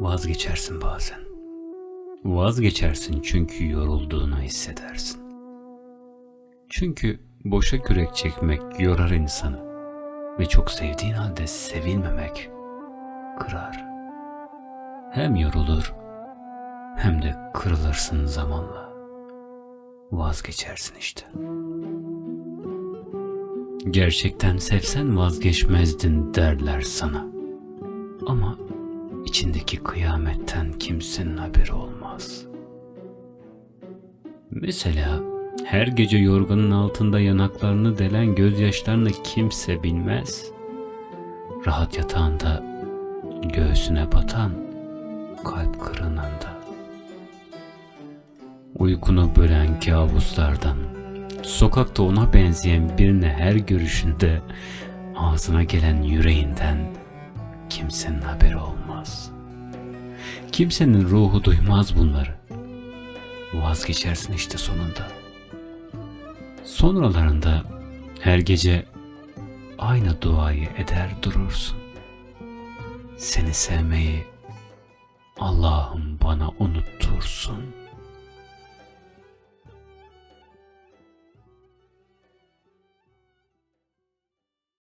Vazgeçersin bazen. Vazgeçersin çünkü yorulduğunu hissedersin. Çünkü boşa kürek çekmek yorar insanı ve çok sevdiğin halde sevilmemek kırar. Hem yorulur hem de kırılırsın zamanla. Vazgeçersin işte. Gerçekten sevsen vazgeçmezdin derler sana. Ama içindeki kıyametten kimsenin haberi olmaz. Mesela her gece yorganın altında yanaklarını delen gözyaşlarını kimse bilmez. Rahat yatağında göğsüne batan kalp kırığında. Uykunu bölen kabuslardan, sokakta ona benzeyen birine her görüşünde ağzına gelen yüreğinden kimsenin haberi olmaz. Kimsenin ruhu duymaz bunları. Vazgeçersin işte sonunda. Sonralarında her gece aynı duayı eder durursun. Seni sevmeyi Allah'ım bana unuttursun.